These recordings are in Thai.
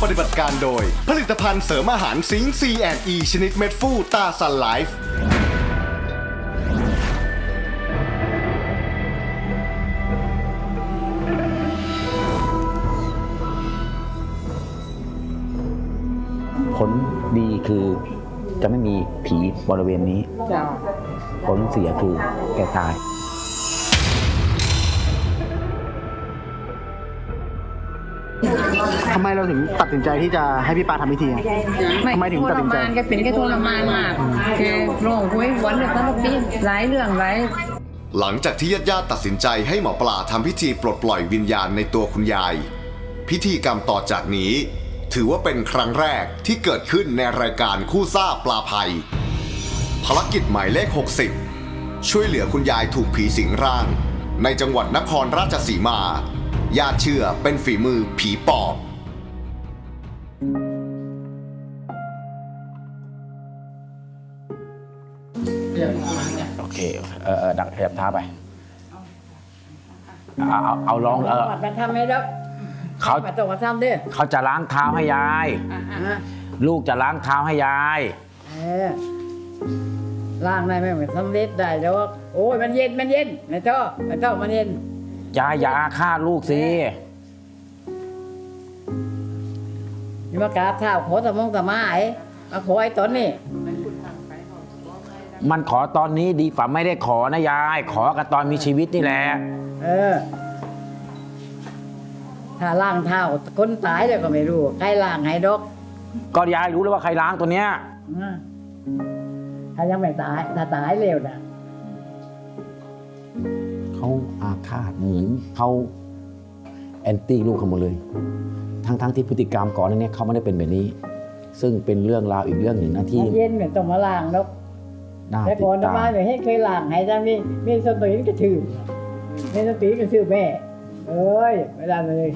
ำปฏิบัติการโดย ผลิตภัณฑ์เสริมอาหารสิงซีแอนอีชนิดเม็ดฟูตาซันไลฟ์ผลดีคือจะไม่มีผีบริเวณนี้เจ้า ผลเสียคือแกตาย ทำไมเราถึงตัดสินใจที่จะให้พี่ปาทำพิธีอะ ทำไมถึงตัดสินใจ ทรมานแกเป็นแกทรมานมากแกร้องห้วยหวันเลยตั้งปีหลายเรื่องหลาย หลังจากที่ญาติญาติๆตัดสินใจให้หมอปลาทำพิธีปลดปล่อยวิญญาณในตัวคุณยาย พิธีกรรมต่อจากนี้ ถือว่าเป็นครั้งแรกที่เกิดขึ้นในรายการคู่ซ่าปลาภัย ภารกิจหมายเลข 60 ช่วยเหลือคุณยายถูกผีสิงร่าง ในจังหวัดนครราชสีมา ญาติเชื่อเป็นฝีมือผีปอบ โอเค เออเออดักขยับเท้าไป เอาเอาเอาลองเออปัดมาทำไม่ได้เขา ปัดตกมาทำเด้อเขาจะล้างเท้าให้ยาย อะลูกจะล้างเท้าให้ยาย เออล่างได้ไหมเหมือนสำเร็จได้แล้วว่าโอ้ยมันเย็นมันเย็นไม่ต้องไม่ต้องมันเย็นยายอย่าอาฆาตลูกสิ นี่มากราบเท้าขอสมองสมายมาขอไอ้ตนนี่ มันขอตอนนี้ดีฝ่าไม่ได้ขอนะยาย ขอกันตอนมีชีวิตนี่แหละ เออ ถ้าล่างเท้าคนตายแล้วก็ไม่รู้ใครล่างให้ดอกก็ยายรู้แล้วว่าใครล้างตัวเนี้ย อืมถ้ายังไม่ตายถ้าตายเร็วนะเขาอาฆาตเหมือนเขาแอนตี้ลูกเขาหมดเลย ทั้งทั้งที่พฤติกรรมก่อนหนานี้เขาไม่ได้เป็นแบบนี้ ซึ่งเป็นเรื่องราวอีกเรื่องหนึ่งนะที่มันเย็นเหมือนต้องมาล่างดอก น่าแต่ติดก่อนตามทำไมไม่ให้เคยล่างให้จังมีมีสติก็ถือมีสติก็ถือแม่เอ้ยไม่ได้เลย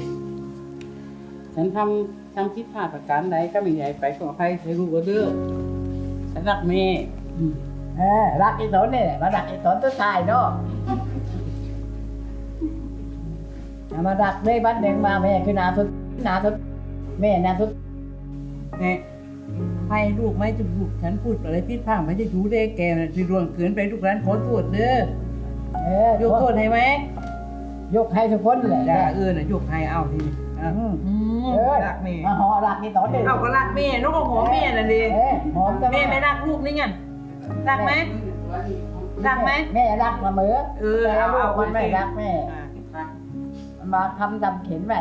ฉันทำทำคิดพลาดประการใดก็ไม่ใหญ่ไปขออภัยให้รู้ก็เด้อฉันรักแม่ เออรักไอ้ตนนี่แหละมาดักไอ้ตนตัวตายเนาะเอามาดักได้บ้านหนึ่งมาแม่คือนาสุดนาสุดแม่นาสุดแม่ ให้ลูกไม่จะลูกฉันพูดอะไรผิดพลาดไม่ได้รู้ได้แกน่ะที่ร่วงเกินไปทุกร้านขอโทษเด้อเออยกโทษให้ไหมยกให้ทุกคนแหละด่าเออน่ะยกให้เอาทีนี้อะอืมอืมเออรักแม่มาหอรักไอ้ตนนี่เอาก็รักแม่นกก็หอมแม่น่ะดิเออหอมจะแม่ไม่รักลูกนี่ไงรักไหมรักไหมแม่รักเสมอเออแต่เอาลูเอากมันไม่รักแม่อะรักมันมาทำดำเข็นแบ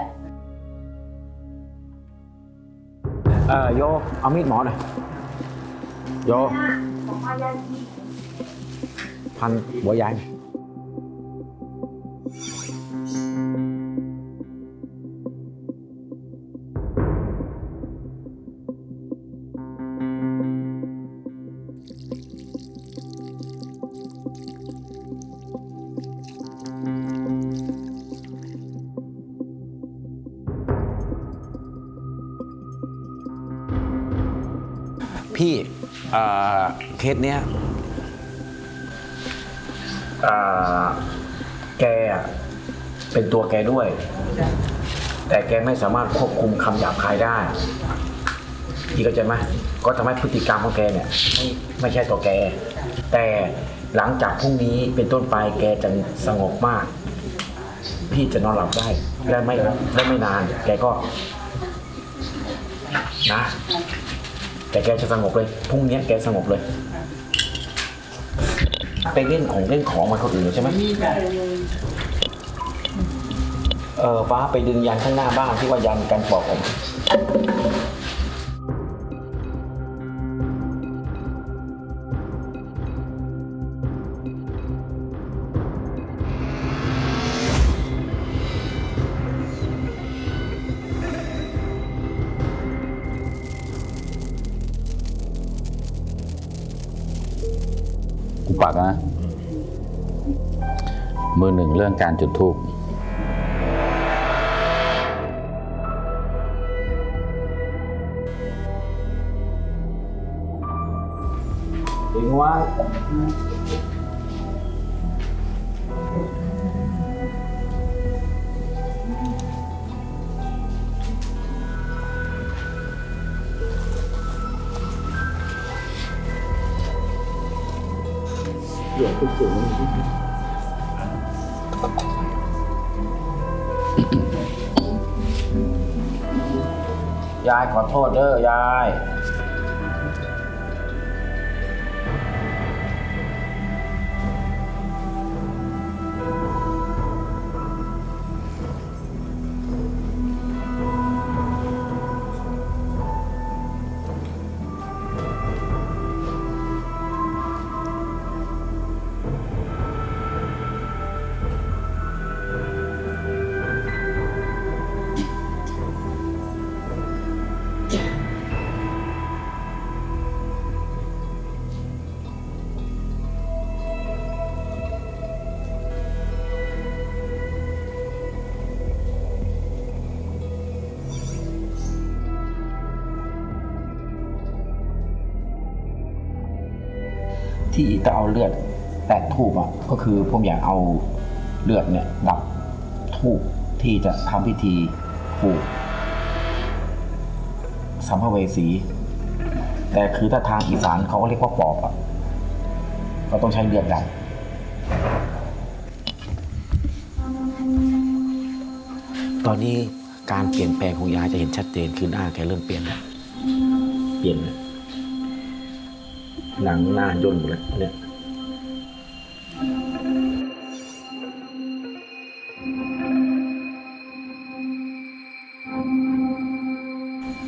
เออโยเอามีดหมอหน่อยโยพันหัวยายหน่อย พี่เอ่อเคสเนี้ยอ่อแกอะเป็นตัวแกด้วย แต่แกไม่สามารถควบคุมคำหยาบคายได้พี่เข้าใจไหมก็ทำให้พฤติกรรมของแกเนี่ยไม่ไม่ใช่ตัวแก แต่หลังจากพรุ่งนี้เป็นต้นไปแกจะสงบมาก พี่จะนอนหลับได้และไม่และไม่นาน แกก็ นะ แต่แกจะสงบเลยพรุ่งนี้แกสงบเลย ไปเล่นของเล่นของมาคนอื่นใช่ไหมมีจ้ะเออฟ้าไปดึงยันข้างหน้าบ้านที่ว่ายันกันปอกผม ปักนะมือหนึ่งเรื่องการจุดทูปดึงไว้ ยายขอโทษเด้อยาย ที่ต้องเอาเลือดแตะทูบอะก็คือผมอยากเอาเลือดเนี่ยดับทูบที่จะทำพิธีผูกสัมภเวสี แต่คือถ้าทางอีสานเขาก็เรียกว่าปอบอะก็ต้องใช้เลือดดับตอนนี้การเปลี่ยนแปลงของยายจะเห็นชัดเจนคือหน้าแกเริ่มเปลี่ยนแล้วเปลี่ยนแล้ว หนังหน้าย่นหมดแล้วเนี่ย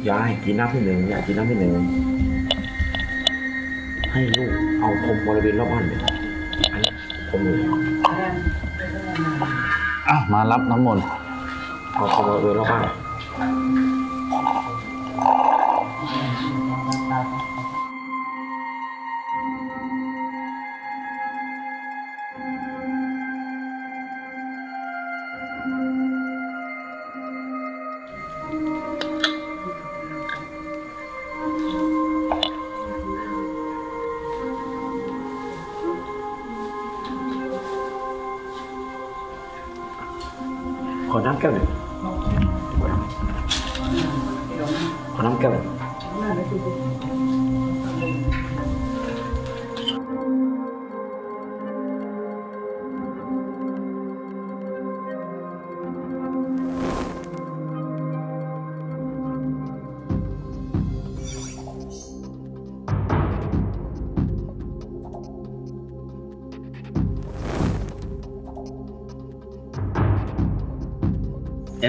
ยายกินน้ำที่หนึ่งยายกินน้ำที่หนึ่งให้ลูกเอาพรมบริเวณรอบบ้านเลยอันนี้พรมเลยอะมารับน้ำมนต์เอาพรมบริเวณรอบบ้าน ขอน้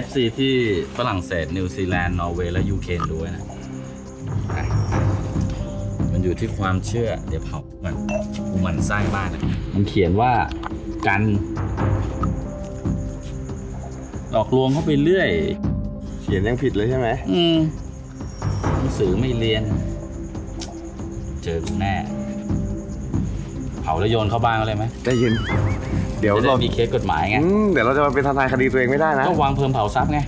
ำแก้วหนึ่งขอน้ำแก้วหนึ่งเอฟซีที่ฝรั่งเศสนิวซีแลนด์นอร์เวย์และยูเครนด้วยนะอะมันอยู่ที่ความเชื่อ เดี๋ยวเผามันกูหมันไส้มากเลยมันเขียนว่ากันหลอกลวงเข้าไปเรื่อย เขียนยังผิดเลยใช่ไหมอืมหนังสือไม่เรียน เจอกูแน่ เผาแล้วโยนเข้าบ้านเขาเลยไหมได้ยิน เดี๋ยวจะได้เรามีเคสกฎหมายไง อืมเดี๋ยวเราจะมาเป็นทนายคดีตัวเองไม่ได้นะ ก็วางเพลิงเผาทรัพย์ไง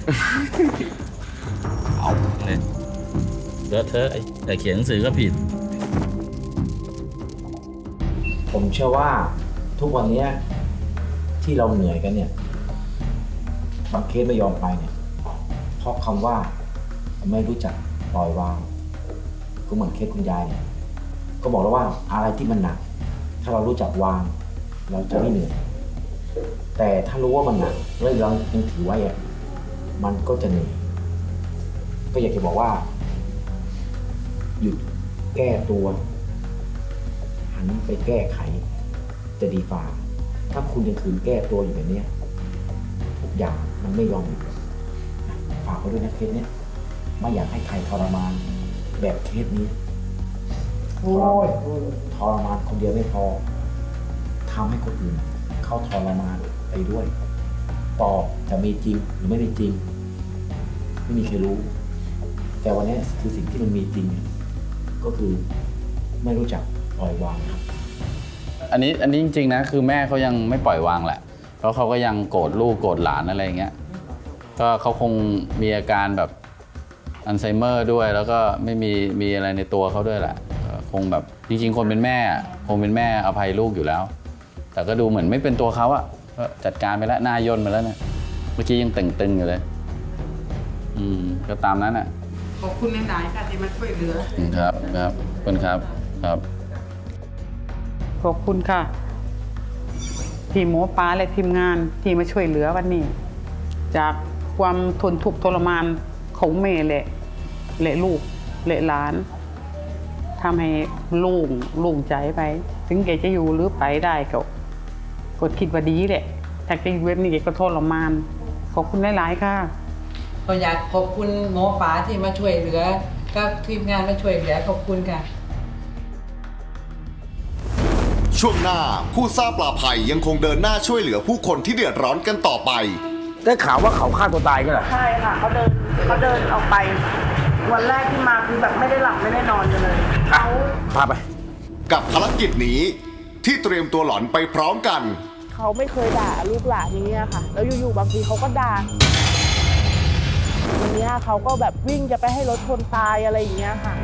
เอาเลยเลอะเทอะไอ้แต่เขียนหนังสือก็ผิด ผมเชื่อว่าทุกวันเนี้ยที่เราเหนื่อยกันเนี่ยบางเคสไม่ยอมไปเนี่ยเพราะคำว่าไม่รู้จักปล่อยวางก็เหมือนเคสคุณยายเนี่ยก็บอกแล้วว่าอะไรที่มันหนัก ถ้าเรารู้จักวาง เราจะไม่เหนื่อย แต่ถ้ารู้ว่ามันหนักแล้วเรายังถือไว้อะมันก็จะเหนื่อยก็อยากจะบอกว่า หยุดแก้ตัว หันไปแก้ไข จะดีฝ่า ถ้าคุณยังคืนแก้ตัวอยู่แบบเนี้ยทุกอย่างมันไม่ยอมหยุดฝากไว้ด้วยนะเคสเนี้ยไม่อยากให้ใครทรมานแบบเคสนี้โอ้ยทรมานคนเดียวไม่พอทำให้คนอื่น เข้าทรมานไปด้วยปอบจะมีจริงหรือไม่มีจริง ไม่มีใครรู้ แต่วันนี้คือสิ่งที่มันมีจริง ก็คือไม่รู้จักปล่อยวางครับอันนี้อันนี้จริงๆนะคือแม่เขายังไม่ปล่อยวางแหละ เพราะเขาก็ยังโกรธลูกโกรธหลานอะไรอย่างเงี้ยก็เขาคงมีอาการแบบอัลไซเมอร์ด้วย แล้วก็ไม่มีมีอะไรในตัวเขาด้วยแหละคงแบบจริง ๆ คนเป็นแม่ คงเป็นแม่อภัยลูกอยู่แล้ว แต่ก็ดูเหมือนไม่เป็นตัวเขาอะก็จัดการไปแล้วหน้าย่นไปแล้วเนี่ยเมื่อกี้ยังตึงๆอยู่เลย อืม ก็ตามนั้นอะขอบคุณหลายๆค่ะที่มาช่วยเหลือ ครับครับขอบคุณครับครับ ขอบคุณค่ะ ทีมหมอปลาและทีมงานที่มาช่วยเหลือวันนี้ จากความทนทุกข์ทรมานของแม่และและลูกและหลานทำให้โล่งโล่งใจไป ถึงแกจะอยู่หรือไปได้ก็ ก็คิดว่าดีแหละถ้าแกอยู่แบบนี้แกก็ทรมานขอบคุณหลายๆค่ะ ก็อยากขอบคุณหมอป๋าที่มาช่วยเหลือ ก็ทีมงานมาช่วยเหลือขอบคุณค่ะ ช่วงหน้าคู่ซ่าปลาภัยยังคงเดินหน้าช่วยเหลือผู้คนที่เดือดร้อนกันต่อไป ได้ข่าวว่าเขาฆ่าตัวตายกันเหรอใช่ค่ะเขาเดินเขาเดินออกไป วันแรกที่มาคือแบบไม่ได้หลับไม่ได้นอนกันเลยเขาพาไป กับภารกิจนี้ที่เตรียมตัวหลอนไปพร้อมกัน เขาไม่เคยด่าลูกหลานอย่างเงี้ยค่ะ แล้วอยู่ๆบางทีเขาก็ด่าอย่างเงี้ยเขาก็แบบวิ่งจะไปให้รถชนตายอะไรอย่างเงี้ยค่ะ